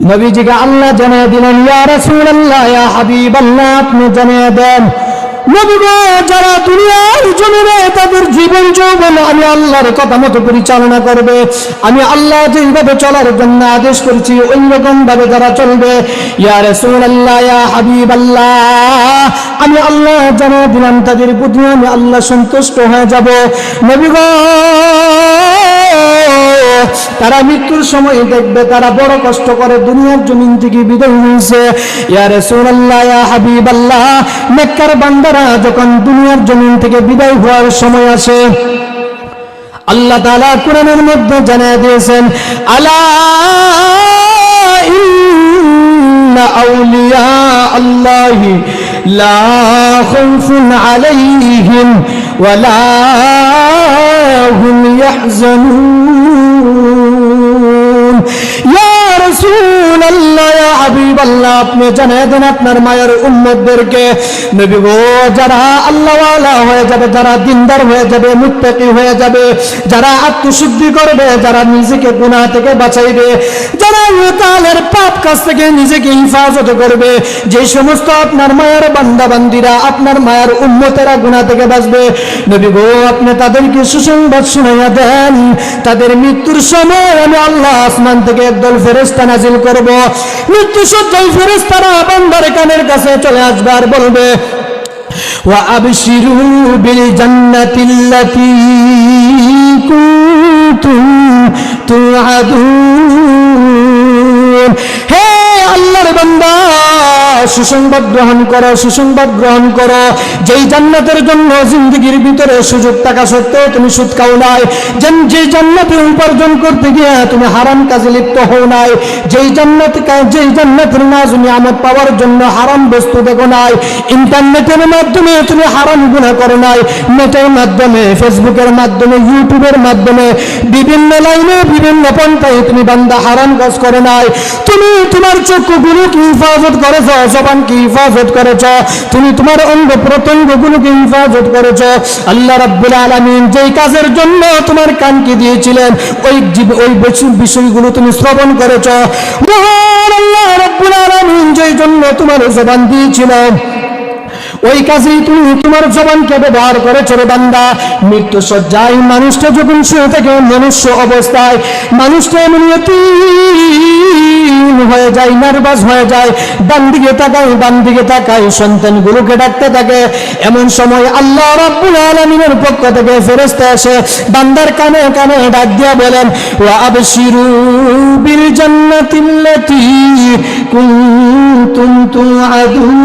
নবীজিকে আল্লাহ জানিয়ে দিলেন ইয়া রাসূলুল্লাহ ইয়া হাবিবাল্লাহ আপনি জানিয়ে দেন নবী গো, যারা দুনিয়ার জমিনে তাদের জীবন যৌবন আমি আল্লাহর কথা মতো পরিচালনা করবে আমি আল্লাহ যেভাবে চলার জন্য আদেশ করেছি ওই রকম ভাবে যারা চলবে ইয়া রাসূলুল্লাহ হাবিবাল্লাহ আমি আল্লাহ জানিয়ে দিলাম তাদের প্রতি আমি আল্লাহ সন্তুষ্ট হয়ে যাব। নবী গো, তারা মৃত্যুর সময় দেখবে, তারা বড় কষ্ট করে দুনিয়ার জমিন থেকে বিদায় হয়েছে। ইয়া রাসূলুল্লাহ, ইয়া হাবিবাল্লাহ মক্কার বান্দারা যখন দুনিয়ার জমিন থেকে বিদায় হওয়ার সময় আসে, আল্লাহ তাআলা কোরআনের মধ্যে জানিয়ে দিয়েছেন, আলা ইন্না আউলিয়া আল্লাহি লা খাউফুন আলাইহিম ওয়ালা হুম ইয়াহজানুন। আপনি জানিয়ে দেন আপনার মায়ের উম্মতদেরকে। নবী গো, যারা আল্লাহওয়ালা হয়ে যাবে, যারা দিনদার হয়ে যাবে, মুত্তাকি হয়ে যাবে, যারা আত্মশুদ্ধি করবে, যারা নিজেকে গুনাহ থেকে বাঁচাইবে, যারা পাপ কাছ থেকে নিজেকে হিফাজত করবে যে সমস্ত আপনার মায়ের বান্দা বান্দিরা আপনার মায়ের উম্মতেরা গুনাহ থেকে বাঁচবে নবী গো আপনি তাদেরকে সুসংবাদ শুনাইয়া দেন তাদের মৃত্যুর সময় আমি আল্লাহ আসমান থেকে একদল ফেরেস্তা নাজিল করব মৃত্যু সজ্জায় ফেরেস্তারা বান্দার কানের কাছে চলে আসবে আর বলবে وأبشروا بالجنة التي كنتم توعدون সুসংবাদ গ্রহণ করো, সুসংবাদ গ্রহণ করো। যেই জান্নাতের জন্য জিন্দগির ভিতরে সুযোগ থাকা সত্ত্বেও তুমি সুদ খাও নাই। যেন যে জান্নাতে উপার্জন করতে গিয়ে তুমি হারাম কাজে লিপ্ত হও নাই। যেই জান্নাত যেই জান্নাতের নাজ নিয়ামত পাওয়ার জন্য হারাম বস্তু দেখো নাই। ইন্টারনেটের মাধ্যমে তুমি হারাম গুণা করো নাই। নেটের মাধ্যমে, ফেসবুকের মাধ্যমে, ইউটিউবের মাধ্যমে, বিভিন্ন লাইনে বিভিন্ন পন্থায় তুমি বান্দা হারাম কাজ করো নাই। তুমি তোমার চক্ষুগুলোকে হিফাজত করেছ জবানকে হিফাজত করেছ, তুমি তোমার অঙ্গ প্রত্যঙ্গগুলোকে হিফাজত করেছ। আল্লাহ রাব্বুল আলামিন যেই কাজের জন্য তোমার কানকে দিয়েছিলেন, ওই ওই বিষয়- বিষয়গুলো তুমি শ্রবণ করেছ। মহান আল্লাহ রাব্বুল আলামিন যেই জন্য তোমার জবান দিয়েছিলেন, ওই কাজেই তুমি তোমার জবানকে ব্যবহার করেছ রে বান্দা। মৃত্যু সজ্জায় মানুষটা যখন শুয়ে থাকে, মনুষ্য অবস্থায়, মানুষটা এমন হয়ে যায় নার্ভাস হয়ে যায়, ডান দিকে তাকায় ডান দিকে তাকায় সন্তানগুলোকে ডাকতে থাকে। এমন সময় আল্লাহ রাব্বুল আলামিনের পক্ষ থেকে ফেরেশতা এসে বান্দার কানে কানে ডাক দিয়া বলেন, ওয়া আবশিরু বিল জান্নাতিল্লাতি কুনতুম তুআদুন।